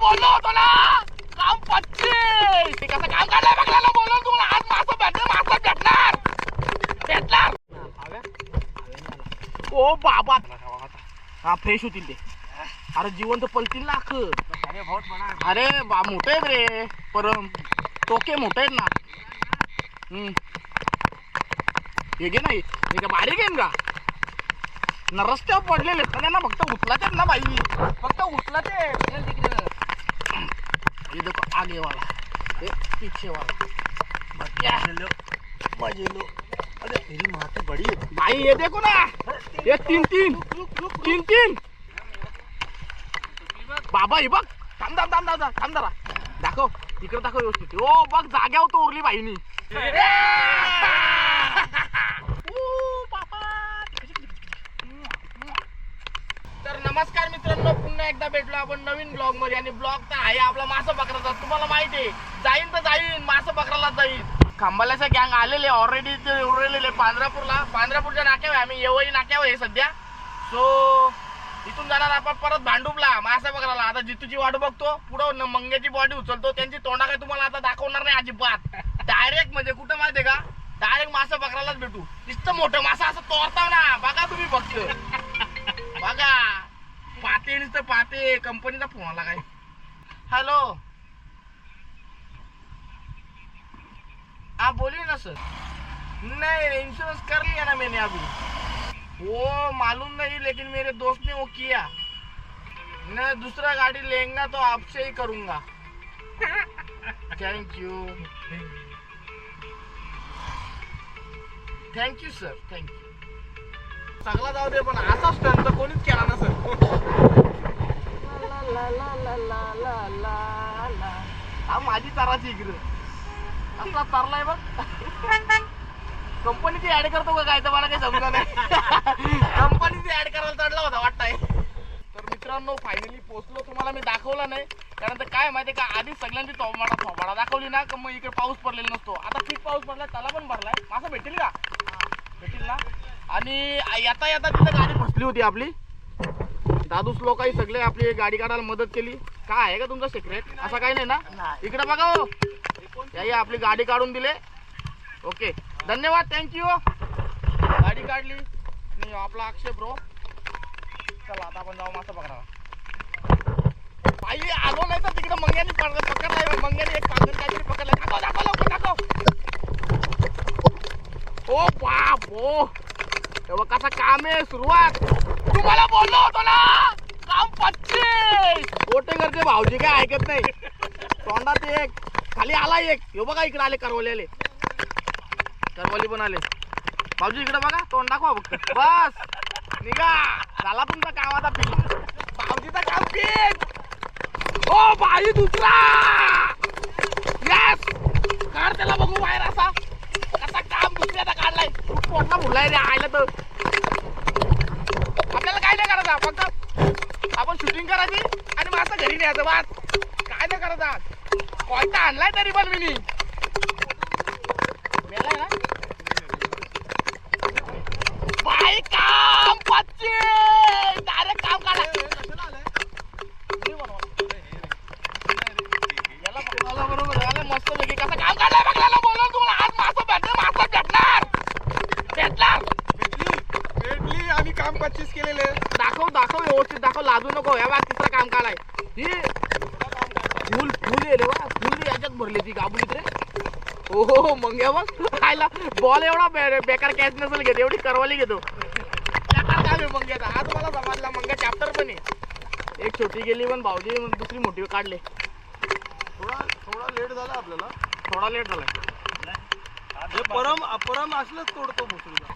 बोललो होतो ना. काम पच्चीस कसं काम काढलंय बघायला बोललो तुम्हाला आज मासं भेटणार मासं भेटणार. भेटणार. ओ बाबा. हा फ्रेश होतील ते. अरे जिवंत पलतील लाख अरे बा मोठे आहेत रे. परम. टोके मोठे आहेत ना. हम्म. हे घे नाही हे. का बारीक आहे का ना रस्त्यावर पडलेले. आहेत, फक्त उचलात आहेत ना बाई. फक्त उचलात आहेत. ये देखो आगे वाला ये पीछे वाला क्या? मजे लो अरे मेरी माँ तो बड़ी है भाई ये देखो ना. ये तीन तीन. तीन तीन. बाबा ही बघ. थांब थांब थांब. थांब थांब जरा. दाखव. इकडे दाखव व्यवस्थित. ओ बघ जाग्यावर तो उरली बाईनी ऊ, बाबा. तर नमस्कार मित्रांनो पुन्हा एकदा भेटलो आपण नवीन ब्लॉगमध्ये आणि ब्लॉग तर आहे आपला मासा पकडाचा तुम्हाला माहिती आहे जाईन तर जाईन मासा पकडायला जाईन. खांबाल्याचा गँग आलेले ऑलरेडी ते उरलेले पांढरापूरला. पांढरापूरच्या नाक्यावर आहे. आम्ही येवई नाक्यावर आहे सध्या. सो इथून जाणार आपण परत भांडूपला मासा पकडायला. आता जितूची वाट बघतो पुढं मंग्याची बॉडी उचलतो त्यांची तोंडा काय तुम्हाला आता दाखवणार नाही अजिबात. डायरेक्ट म्हणजे कुठं माहितीये का? डायरेक्ट मासा पकडायलाच भेटू. नुसतं मोठं मासा असं तोरताव ना बघा तुम्ही फक्त. बघा. पाते नुसतं पाते. कंपनीचा फोन आला काय? हॅलो आप बोलिए ना सर नहीं इंश्योरेंस कर लिया ना मैंने अभी वो मालूम नहीं लेकिन मेरे दोस्त ने वो किया. मैं दूसरा गाड़ी लेंगा तो आपसे ही करूंगा. Thank you thank you sir thank you सगळा जाऊ दे पण असा स्टंट तर कोणीच केला ना हा माझी ताराची इकडे. असला तरलाय बघ. कंपनीची ऍड करतो का काय? तर मला काही समजा नाही. कंपनीची ऍड करायला चढला होता वाटतंय. तर मित्रांनो फायनली पोहोचलो. तुम्हाला मी दाखवला नाही. कारण तर काय माहिती का? आधी सगळ्यांची थोबाडा थोबाडा दाखवली ना का मग इकडे पाऊस पडलेला नसतो. आता खूप पाऊस पडलाय त्याला पण भरलाय. मासा भेटेल का? भेटेल ना? आणि येता येता तिथं गाडी फसली होती आपली. दादूस लोकांनी सगळे आपली गाडी काढायला मदत केली. काय आहे का तुमचं सिक्रेट असं काही नाही ना? इकडे बघा हो. आपली गाडी काढून दिले. ओके धन्यवाद. थँक्यू गाडी काढली. आणि आपला अक्षय ब्रो चला आता आपण जाऊ मासा पकडा आई आलो नाही तर तिकडे मंग्यानी पकडलं पकडलाय मंग्यानी एक पागल काहीतरी पकडलं. दाखव दाखव लवकर दाखव ओ बाप. ओ तेव्हा कसा काम आहे सुरुवात? तुम्हाला बोललो होतो ना? काम पच्चीस. कोटेकरचे भाऊजी काय ऐकत नाही. तोंडात एक खाली आला एक. हे बघा इकडे आले करवले आले करवली पण आले. भाऊजी इकडे बघा तोंड दाखवा फक्त. बस. निघा. झाला तुमचा कामाचा पीक भाऊजीचा काम पीक ओ हो, भाई दुसरा. यस काढ त्याला बघू बाहेर असा. कसा काम दुसऱ्याचा काढलाय. पोटला फुलाय रे आयला तर. आपल्याला काय नाही करायचं फक्त आपण शूटिंग करायची आणि मग असं घरी न्यायचं बस काय नाही करायचं कोणता आणलाय तरी पण मी. मेलाय ना? बाई काम पच्ची डायरेक्ट काम काढा याला पकडायला बरोबर याला मस्त पैकी कसं काम काढलाय बघायला बोललो तुम्हाला आज मासं भेटणार मासं भेटणार भेटणार भेटली आम्ही काम पच्चीस केलेले. दाखव दाखव व्यवस्थित दाखव लाजू नको. या बघ तिसरं काम काढाय. ही. फुल फुल आहे रे वा फुल याच्यात भरली ती गाबून इकडे हो हो मग या बघ. खायला बॉल एवढा बे- बेकार कॅच नसेल घेत एवढी करवाली घेतो. बेकार काम आहे मंग्याचा आज मला समजला मंग्या चॅप्टर पण आहे. एक छोटी गेली पण भाऊजी मग दुसरी मोठी काढले. थोडा थोडा लेट झाला आपल्याला. थोडा लेट झालाय. हे परम परम असलंच तोडतो भोसडीला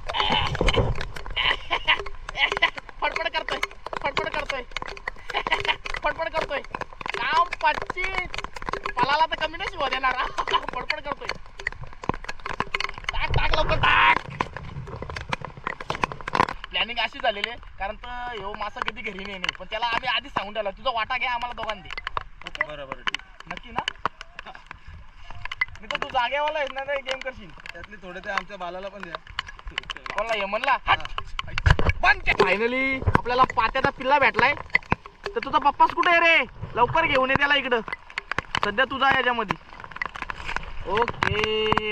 फडफड करतोय फडफड करतोय फडफड करतोय पच्चीस पलाला तर कमी नाही शिवा देणार हा. फडफड करतोय. टाक टाक लवकर टाक. प्लॅनिंग अशी झालेली आहे कारण तर ह्यो मासा कधी घरी नाही. पण त्याला आम्ही आधी सांगून ठेवला तुझा वाटा घ्या आम्हाला दोघांनी. ओके बरोबर नक्की ना? मी तर तू जागेवाला आहेस ना गेम करशील. त्यातले थोडे ते आमच्या बालाला पण द्या. कोणला यमनला बंद. फायनली आपल्याला पात्याचा पिल्ला भेटलाय. तर तुझा पप्पाच कुठे आहे रे? लवकर घेऊन ये त्याला इकडं. सध्या तुझा याच्यामध्ये. ओके.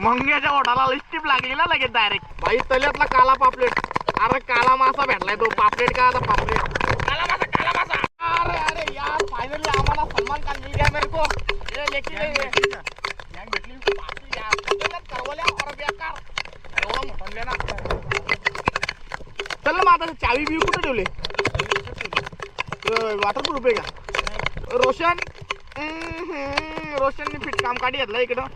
मंग्याच्या ओठाला लिस्टिप लागली ना लगेच डायरेक्ट बाई तल्यातला काला पापलेट. अरे काला मासा भेटलाय तो. पापलेट का आता? पापलेट काला मासा काला मासा अरे अरे यार फायनली आम्हाला सलमान खान मिल गया मेरे को ये लेकिन ये गॅंग भेटली पापली यार पकडल्यात करवल्या और बेकार एवढं मोठं ना चल ना मग आता चावी बिवी कुठे ठेवले वॉटर प्रूफ आहे का रोशन हम्म, रोशनने फिट काम काढी घेतलं इकडं.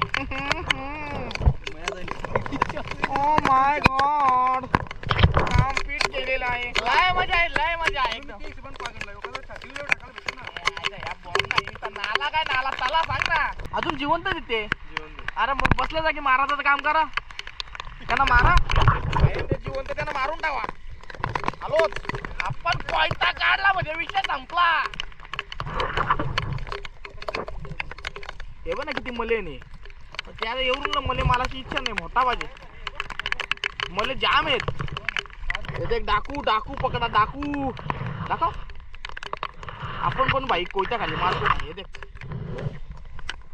ओ माय गॉड काम फिट केलेलं आहे. लय मजा आहे लय मजा आहे नाला काय नाला चला सांग ना अजून जिवंत तिथे अरे मग बसल्या जागी महाराजाचं काम करा. त्यांना मारा. जिवंत त्यांना मारून टाका हॅलो आपण कोयता काढला म्हणजे विषय संपला. हे बघ ना किती मले नाही त्याला एवढून मले मालाची इच्छा नाही मोठा पाहिजे. मले जाम आहेत. देख डाकू डाकू पकडा डाकू. दाखव. आपण पण बाईक कोयता खाली मारतो ना, हे देख.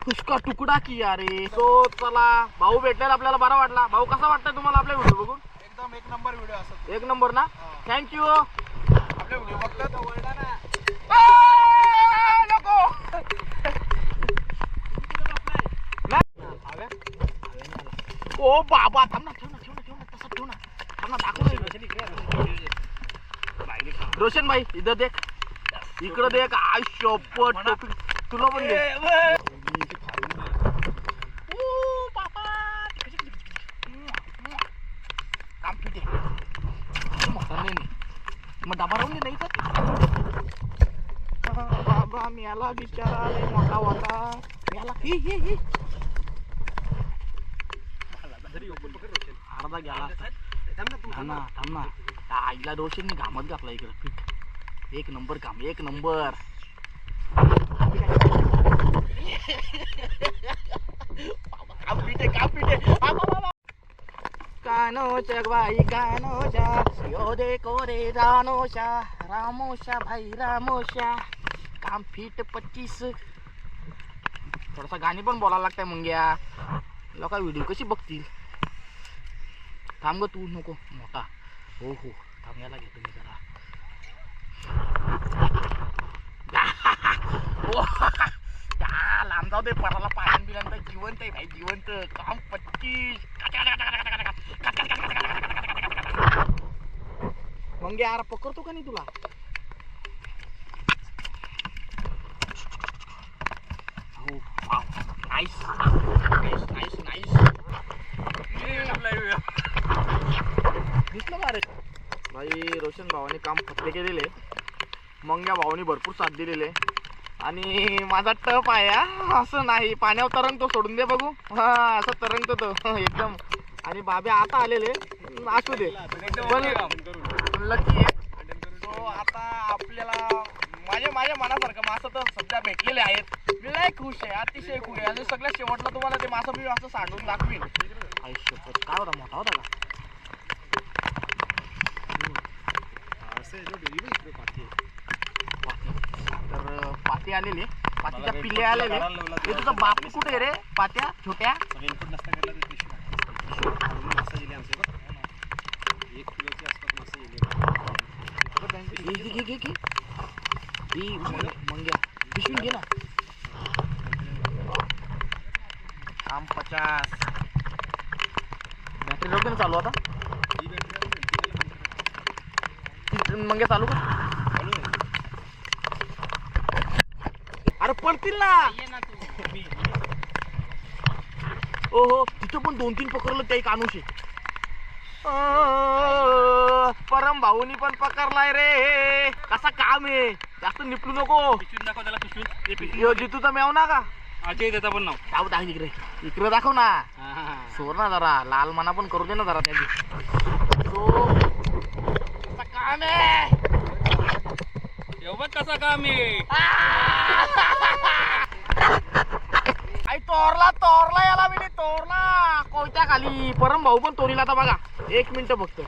उसका तुकडा किया रे तो चला. भाऊ भेटलेला आपल्याला बरा वाटला. भाऊ कसा वाटतंय तुम्हाला आपल्या व्हिडिओ बघून? एकदम एक नंबर व्हिडिओ असतो एक नंबर ना? थँक्यू आपले व्हिडिओ बघतात ओरडा ना नको ओ बाबा थांब ना ठेव ना ठेव ना ठेव ना तसं ठेव ना. थांब ना दाखव रोशन भाई इथं देख. इकडं देख आय शपथ टोपी. तुला पण घे ओ, बाबा. काम मोठा नाही नाही. मग डबा राहून दे नाही तर बाबा मेला बिचारा लय मोठा होता मेला ही ही ही अर्धा गेला असता. थांब ना थांब ना त्या आईला रोशनने घामत घातला इकडं पीठ एक नंबर काम एक नंबर बाबा, काम पीठ आहे, काम पीठ आहे. आ, बाबा, बाबा. कानोच्या बाई कानोच्या यो दे कोरे रानोशा रामोशा भाई रामोशा काम फिट पच्चीस थोडासा गाणी पण बोलायला लागतंय मंग्या लोक व्हिडिओ कशी बघतील थांब ग तू नको मोठा हो हो थांब याला घेतो मी जरा ओ, या, लांब जाऊ दे पराला पाण्यात बिल्यानंतर जिवंत आहे भाई जिवंत काम पच्चीस मग यार पकडतो का नाही तुला हो नाईस नाईस नाईस नाईस दिसलं का रे? भाई रोशन भावाने काम फत्ते केलेले. मग या भावाने भरपूर साथ दिलेले. आणि माझा टप आहे हा. असं नाही. पाण्यावर तरंगतो सोडून दे बघू. हा असं तरंगतो तो एकदम. आणि बाबे आता आलेले. असू दे. पण लकी आहे. तो आता आपल्याला माझ्या माझ्या मनासारखं मासं तर सध्या भेटलेले आहेत. मी लय खुश आहे. अतिशय खुश आहे. आणि सगळ्यात शेवटला तुम्हाला ते मासं मी असं सांडून दाखवीन. आयुष्य काय होता? मोठा होता का? तर अं, पाते आलेले पातीच्या पिल्ले आलेले हे तुझा बाप कुठे आहे रे? पात्या छोट्या? घे घे घे घे घे. ही मंग- मंग्या. पिशवी घे ना. आम पचास. बॅटरी रोग ना चालू आता. ती मंग्या चालू का अरे पडतील ना. ओहो तिथं पण दोन तीन पकडलं त्या एक अनुषे परम भाऊनी पण पकडलाय रे. कसा काम आहे? जास्त निपलू नको. यो जितूचा मेव ना का? अजय पण नाव. दाव इकडे. इकडे दाखव ना. सोर ना जरा. लाल मना पण करू दे ना जरा त्याची तो कसा काम आहे एवढं कसा काम आहे तोरला तोरला याला मी तोरला. कोयत्या खाली? परम भाऊ पण तोरीला आता बघा. एक मिनिट फक्त.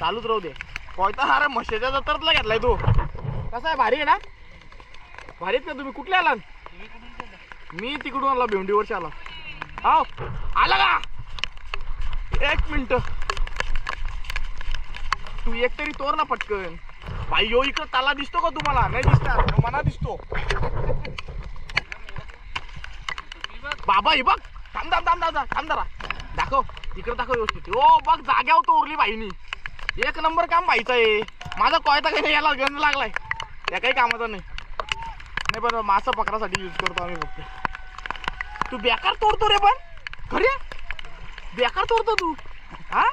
चालूच राहू दे. कोयता अरे म्हशीच्या जत्रातला घेतलाय तो. कसा आहे? भारी आहे ना? भारी आहेत का तुम्ही? कुठले आला मी तिकडून आला भेंडीवरच्या आला. हो आला का? एक मिनिट. तू एकतरी तोर ना पटकन. भाई यो इकडं ताला दिसतो का तुम्हाला? नाही दिसणार. मना दिसतो. बाबा हे बघ. थांब थांब थांब थांब थांब दाखव. इकडे दाखव व्यवस्थित. ओ बघ जाग्यावर तोरली बाईनी. एक नंबर काम बाईचं आहे. माझा कॉयता काही नाही? याला गंज लागलाय. या काही कामाचा नाही. नाही पण मासा पकडासाठी यूज करतो आम्ही फक्त. तू बेकार तोडतो रे पण. खरे बेकार तोडतो तू. हा?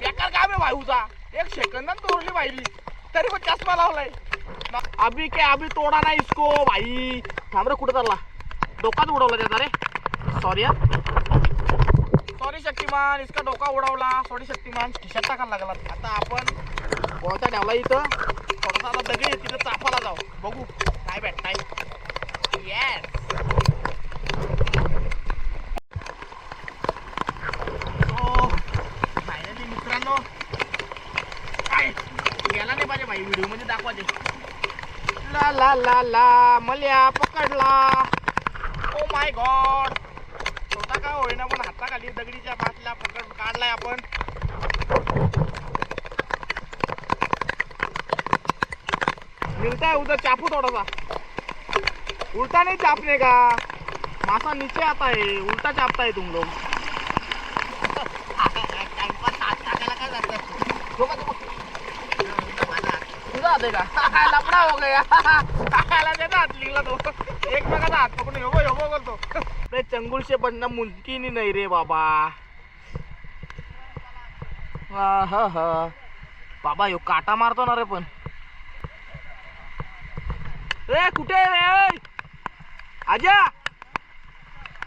बेकार काम आहे भाऊचा एक सेकंदात तोडली बाईली. तरी पण चष्मा लावलाय. अभी काय अभी तोडा ना इसको भाई थांब कुठं चालला? डोकाच उडवला त्याचा रे. सॉरी हा. सॉरी शक्तिमान. इसका डोका उडवला. सॉरी शक्तिमान. खिशात टाकायला लागला. आता आपण कोणता ठेवला इथं. थोडासा आता दगडी तिथं चापाला जाऊ. बघू. काय भेटताय येस फायनली मित्रांनो काय गेला नाही व्हिडिओमध्ये दाखवायचे ला ला ला ला मल्या पकडला. ओ माय गॉड छोटा का होईना पण हाताखाली दगडीच्या बाटल्या पकड काढलाय आपण. है उधर चापू थोड़ा सा उल्टा नहीं चापने का? मासा नीचे आता है उल्टा चापता है तुम लोग तुझा आहे का लपडा हो गया। खायला देता हात लिहिला तो। एकमेकाचा हात पकडून योगो योगो करतो रे चंगुलशे पण मुमकिन नाही रे बाबा। हा हा बाबा यो काटा मारतो ना रे पण। रे कुठे आहे रे आजा।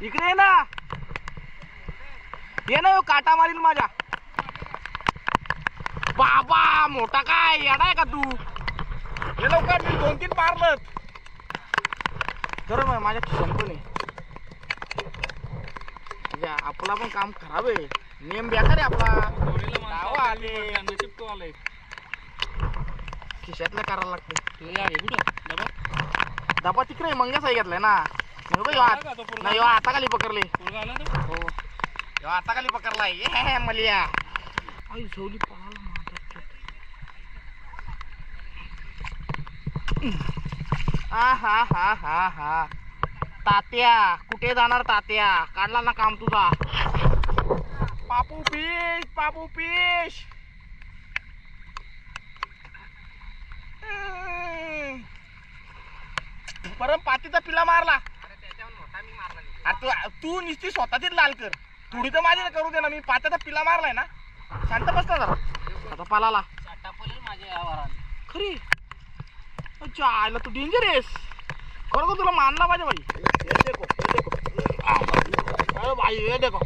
इकडे ये ना। ये ना यो काटा मारील माझ्या। बाबा मोठा काय येणार का तू? हे लवकर मी दोन तीन मारलं खरं मग माझ्या खिशात पण आहे आपला पण काम खराब आहे. नियम बेकार आहे आपला. नाव आले. खिशातलं करायला लागते. डबा? तिकडे आहे, मंग्याच आहे घेतलाय ना. नाही ह्यो हाताखाली पकडले. हो. ह्यो हाताखाली पकडलाय ये मलिया. आई झोली पळाला हा हा हा हा हा. तात्या कुठे जाणार तात्या? काढला ना काम तुझा. पापू फिश पापू फिश परम पातीचा पिला मारला. अरे तू तू नुसती स्वतःचीच लाल कर. थोडी तर माझी करू दे ना मी पात्याचा पिला मारलाय ना. शांत बस ना जरा. आता पालाला खरी. अच्छा आयला तू डेंजर आहेस खरं तुला मानला पाहिजे भाई ये देखो ये देखो अरे भाई ये देखो.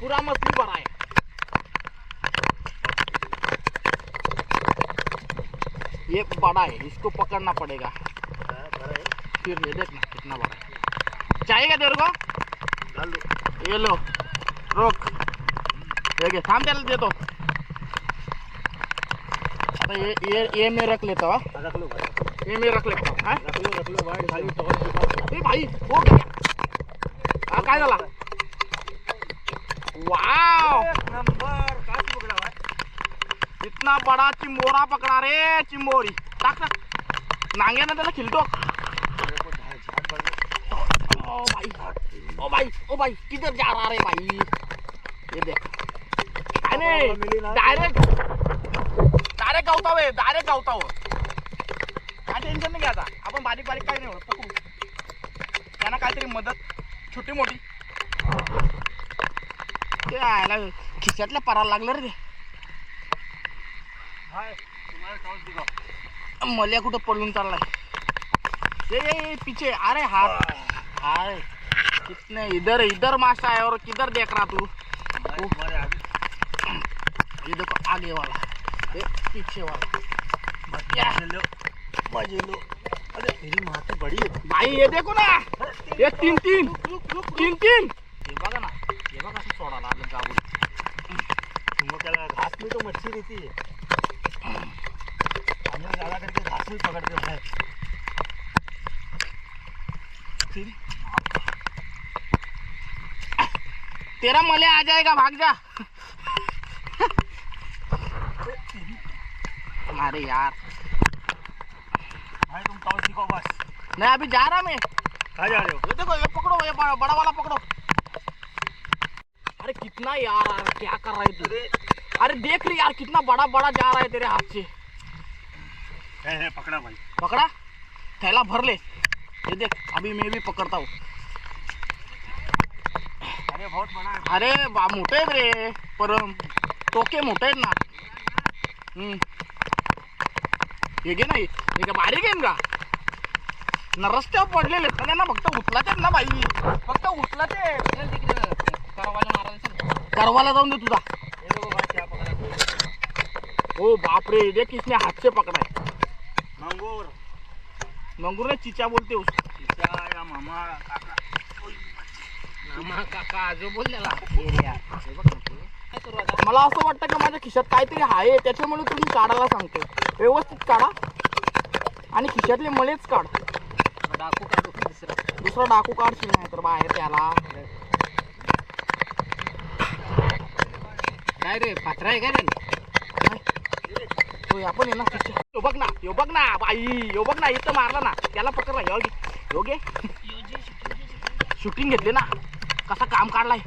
पूरा मछली भरा है ये बड़ा है इसको पकड़ना पड़ेगा. फिर ये देखना कितना बड़ा है चाहिएगा तेरे को? ये लो, रोक. देखिए थाम त्याला देतो. आता ये ये ये मैं रख लेता हूँ। रख लो भाई। ये मैं रख लेता हूँ? रख लो रख लो भाई खाली तो ए भाई हा काय झाला वाव नंबर पकडा भाई। इतना बड़ा चिंबोरा पकड़ा रे टाक टाक नांग्यानं त्याला खिलतो ओ भाई ओ भाई ओ भाई किधर जा रहा रे भाई? ये देख। ना. डायरेक्ट डायरेक्ट गावताव आहे डायरेक्ट गावताव. काय टेन्शन नाही घ्यायचा. आपण बारीक बारीक काही नाही होत पकडू. त्यांना काहीतरी मदत छोटी मोठी. ते आयला खिशातल्या पराला लागलं रे ते. मल्या कुठं पडून चाललाय? ये ये, पीछे अरे हाथ हाय. कितने इधर इधर मास्टर है और किधर देख रहा तू? ये देखो आगे वाला. पीछे वाला? मज़े लो अरे मेरी माँ तो बड़ी है भाई, ये देखो ना। ये तीन तीन तीन तीन ना घास तो मच्छी है ज़्यादा करके घास हैं तेरा मले आ जाएगा, भाग जा। अरे यार। भाई तुम तौल सीखो बस। नहीं अभी जा रहा मैं। कहाँ जा रहे हो? ये देखो ये पकड़ो ये बड़ा बड़ा वाला पकड़ो। अरे कितना यार क्या कर रहा है तू? अरे। देख रही यार कितना बड़ा बड़ा जा रहा है तेरे हाथ से। है, है, पकड़ा भाई। पकड़ा? थैला भर ले। ये देख अभी मैं भी पकड़ता हूँ। अरे बहुत बड़ा है। अरे मोठे आहेत रे पर टोके मोठे आहेत ना। हम्म. हे घे नाही हे. का बारीक आहे का ना रस्त्यावर पडलेले आहेत ना त्यांना फक्त आहेत ना बाई. फक्त उचलाच करवाला जाऊन दे तुझा. ओ बापरे देख इसने हाथ से पकड़ा है मंगूर. मंगूर ने चिचा बोलते उस चिचा या मामा काका. मामा काका जो बोललेला मला असं वाटतं की माझ्या खिशात काहीतरी आहे त्याच्यामुळे तुम्ही काढायला सांगतो व्यवस्थित काढा. आणि खिशातले मळेच काढ. डाकू काढू दुसरा दुसरा डाकू काढशील नाही तर बाहेर त्याला. काय रे पात्रा आहे का रे होय आपण आहे ना खिशा यो बघ ना यो बघ ना बाई यो बघ ना इथं मारला ना. त्याला पकडला यो घे. यो घे. शूटिंग घेतली ना. कसा काम काढलाय.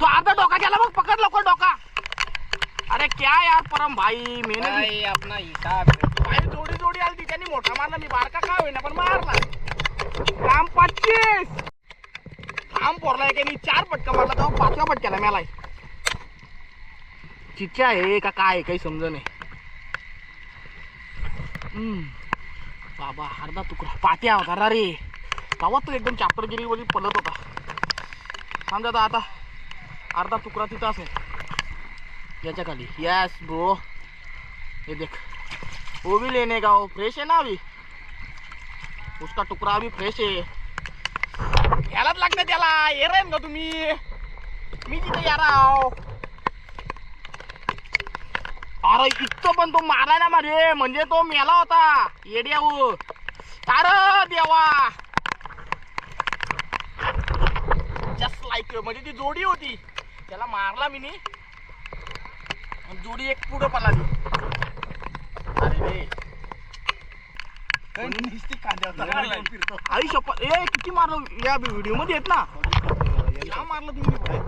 तो अर्धा डोका गेला बघ पकड लवकर डोका. अरे क्या यार परम भाई मेहनत काय आपला हिसाब भाई जोडी जोडी आली त्यांनी मोठा मारला मी बारका का होईना पण मारला काम पच्चीस। काम पोरलाय की मी चार पटका मारला तेव्हा पाचव्या पटक्याला मेलाय चिच्चा आहे का काय काही समज नाही। हम्म. बाबा अर्धा तुकडा। पाट्या होता ना रे। तेव्हा तो एकदम चापरगिरी वरी पलत होता। समजा आता आता। अर्धा तुकडा तिथं असेल। याच्या खाली यस ब्रो ये देख. वो भी लेने का वो फ्रेश है ना अभी? उसका टुकड़ा भी फ्रेश आहे. यालाच लागतं त्याला. ये रे का तुम्ही. मी तिथे या राव. अरे इतकं पण तो मारायला ना म्हणजे तो मेला होता. येड्याऊ अरे देवा. जस्ट लाईक म्हणजे ती जोडी होती. त्याला मारला मी नी. जोडी एक पुढं पळाली अरे रे. आई शपथ. ए किती मारलं? या व्हिडिओमध्ये येत ना. या मारलं तुम्ही.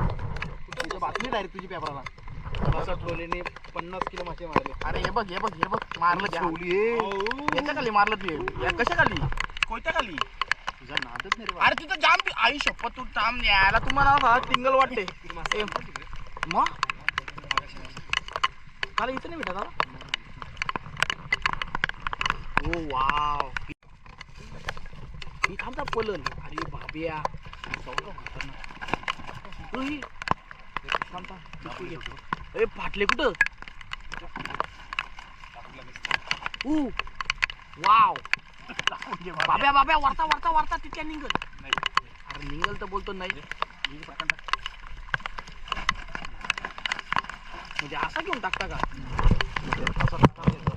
बातमी डायरेक्ट तुझी पेपराला ट्रोलीने पन्नास किलो मासे मारले. अरे हे बघ हे बघ हे बघ. मारलं त्या याच्या खाली मारलं तू. या कशा खाली? कोणत्या खाली तुझा नादच नाही अरे तिथं जाम आई शपथ तू थांब यायला तुम्हाला ना टिंगल वाटते. मग? काल इथं नाही भेटत दादा ओ वाव. ही थांबता पलन अरे बाबिया उई. अरे फाटले कुठं? ऊ वाव. बाब्या बाब्या वरता वरता वरता तिथल्या निघल. अरे निघल तर बोलतो नाही. म्हणजे असा घेऊन टाकता का? असा टाकता येतो.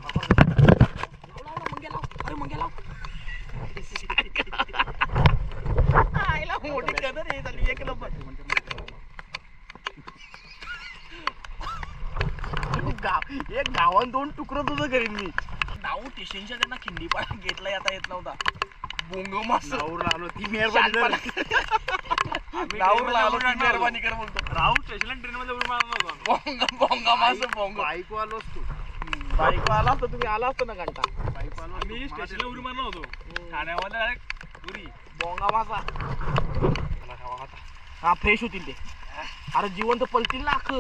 अरे, मोठी झाली एक नंबर गाव एक गावात दोन तुकडं तुझं करीन मी. नाव स्टेशनच्या त्यांना खिंडीपाडा घेतला आता येत नव्हता. बोंग मास. नाऊर आलो ती मेहरबानी कर. मेहरबानी कर बोलतो राहू स्टेशनला ट्रेन मध्ये बोंग बोंगा मास बोंग. बाईक आलोच तू बाईक आला असतो तुम्ही आला असतो ना घंटा. बाईक आलो मी स्टेशनला उडी मारला होतो. ठाण्यामध्ये डायरेक्ट उडी. बोंगा मासा. हा फ्रेश होतील ते. अरे जिवंत पलतील ना अख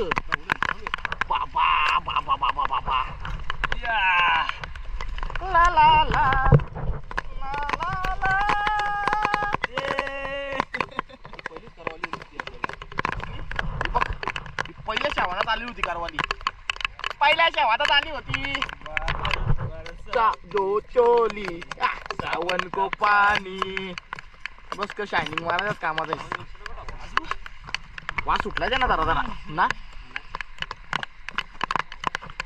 बाबा बाबा बाबा बाबा या ला ला ला ला ला ला ए. ही बघ, ही पहिल्या शेवानात आली होती कारवाली पहिल्या आली होती. चा दो चोली आ, सावन को पाणी बस का शायनिंग मारायचं कामात आहे. वास सुटला ना जरा जरा. ना?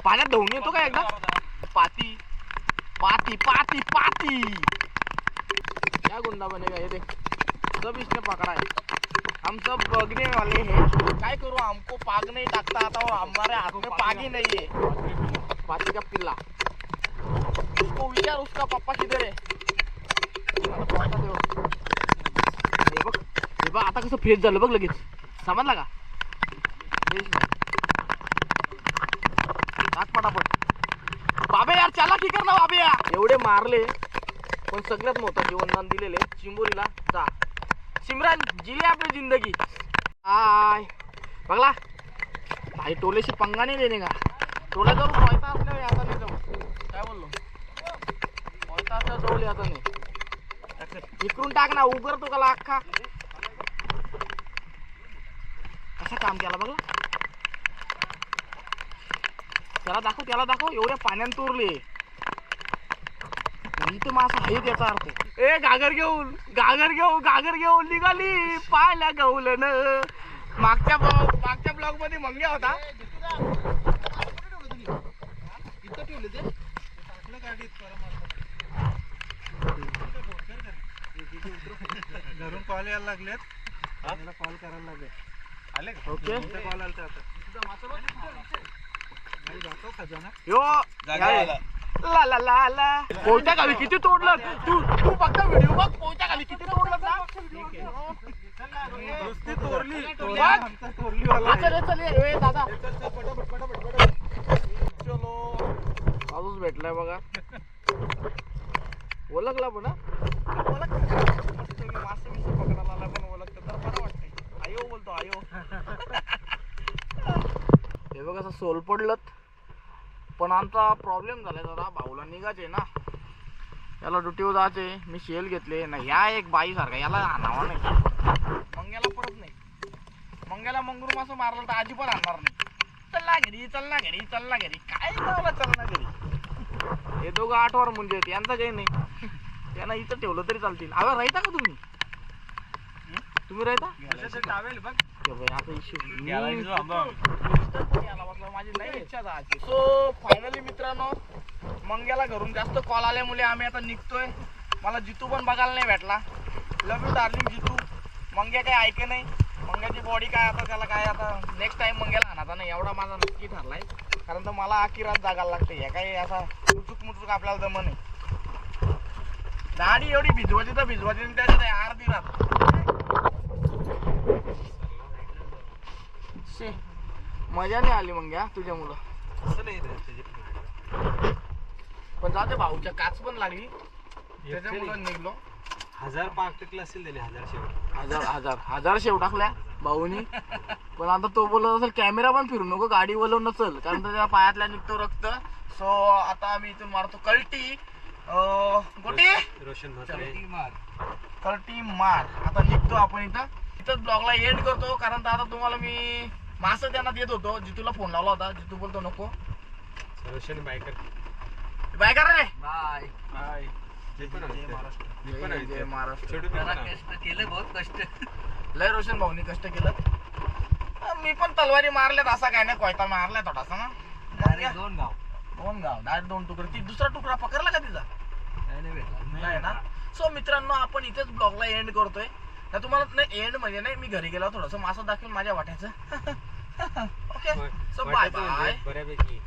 पाण्यात धुवून येतो का एकदा? पाती. पाती पाती पाती. क्या गुंडा बनेगा ये देख सब इसने पकड़ा है आमचं बघणे वाले हे. काय करू आमको पाग नाही टाकता आता हो, और हमारे हाथ में पाग ही है का पिल्ला. उसको विचार उसका पप्पा किधर आहे? आता बघ हे बघ आता कसं फ्रेश झालं बघ लगेच. समजला का? टाक पटापट. बाबे यार चला की कर ना बाबे यार. एवढे मारले पण सगळ्यात मोठं जीवनदान दिलेले चिंबोरीला. जा. सिमरन जिली आपली जिंदगी. हाय. बघला. भाई टोलेशी पंगा नाही देणे का? टोला जवळ पोयता असल्यावर आता नाही जाऊ काय बोललो? पोयता असल्या जवळ आता नाही. इकडून टाक ना उगर तो कला अख्खा. कसा काम केला बघला? त्याला दाखव त्याला दाखव. एवढ्या पाण्यात तोरले. इथं मासा आहे त्याचा अर्थ. ए गागर घेऊन गागर घेऊन गागर घेऊन निघाली पाहिल्या गवलन मागच्या ब्लॉग मागच्या ब्लॉगमध्ये मंग्या होता. इथं ठेवले ते टाकलं गाडीत घरून कॉल यायला लागलेत. मला कॉल करायला लागले. आले? ओके. कॉल आलता आता. खजाना? ला ला ला ला. खाली किती तोडलं? तू तू फक्त व्हिडिओ बघ पोहत्या खाली किती तोडलं ना चल, चल, ए, दादा. चल, पाऊस भेटलाय बघा. ओळखला पण मासे बिसे पकडायला आला पण ओळखतं तर बरं वाटतंय आयो बोलतो आयो हे बघ असं सोल पडलं पण आमचा प्रॉब्लेम झालाय जरा भाऊला निघायचे ना. याला ड्युटीवर जायचे मी शेल घेतले. ना ह्या एक बाई सारखा याला आणावा नाही. मंग्याला परत नाही. मंग्याला मंगरू मासं मारलं तर आजी पण आणणार नाही. चल ना घरी चल ना घरी चल ना घरी. काय चल ना घरी? हे दोघं आठवर म्हणजे आहेत. यांचा काही नाही. त्यांना इथं ठेवलं तरी चालतील. अरे राहता का तुम्ही? तुम्ही राहता? बघ. आता issue. माझी नाही इच्छा जायची सो फायनली मित्रांनो मंग्याला घरून जास्त कॉल आल्यामुळे आम्ही आता निघतोय. मला जितू पण बघायला नाही भेटला. Love you darling Jitu. Mangya काही ऐके नाही. मंग्याची बॉडी काय आता त्याला काय आता नेक्स्ट टाइम मंग्याला आणायचा नाही. एवढा माझा नक्की ठरलाय. कारण तर मला आखी रात जागायला लागते. या काही असा मुचूक मुचूक आपल्याला दमन नाही दाढी एवढी भिजवायची तर भिजवायची आणि त्याच्यात आहे अर्धी रात. शे. मजा नाही आली मग या तुझ्यामुळं असं नाही रे, त्याची. पण जाते भाऊच्या काच पण लागली. त्याच्यामुळं निघलो. हजार पाक टिकला असेल त्याने हजार शेवट. हजार हजार हजार शेव टाकल्या भाऊनी. पण आता तो बोलत असेल कॅमेरा पण फिरू नको गाडी बोलव नसल कारण त्याच्या पायातल्या निघतो रक्त. सो आता आम्ही इथून मारतो कल्टी. अं, गोटी? रोशन म्हात्रे कल्टी मार. आता निघतो आपण इथं. इथंच ब्लॉगला एंड करतो कारण तर आता तुम्हाला मी मासं त्यांना देत होतो जितूला फोन लावला होता जितू बोलतो नको. रोशन बायकर. बाय करा रे? बाय. बाय. जय महाराष्ट्र. मी पण जय आहे जय इथे. महाराष्ट्र. छोटू पण जरा आहे. कष्ट केलं बहुत कष्ट. लय रोशन भाऊनी कष्ट केलं. अं, मी पण तलवारी मारल्यात असा काय नाही कोयता मारलाय थोडासा ना. डायरेक्ट दोन गाव. दोन गाव डायरेक्ट दोन तुकडे. ती दुसरा तुकडा पकडला का तिचा? नाही भेटला. नाही ना. सो मित्रांनो आपण इथेच ब्लॉगला एंड करतोय. ना तुम्हाला नाही एंड म्हणजे नाही मी घरी गेलो थोडस मासं दाखवेल माझ्या वाट्याचं. ओके सो बाय बाय बऱ्यापैकी.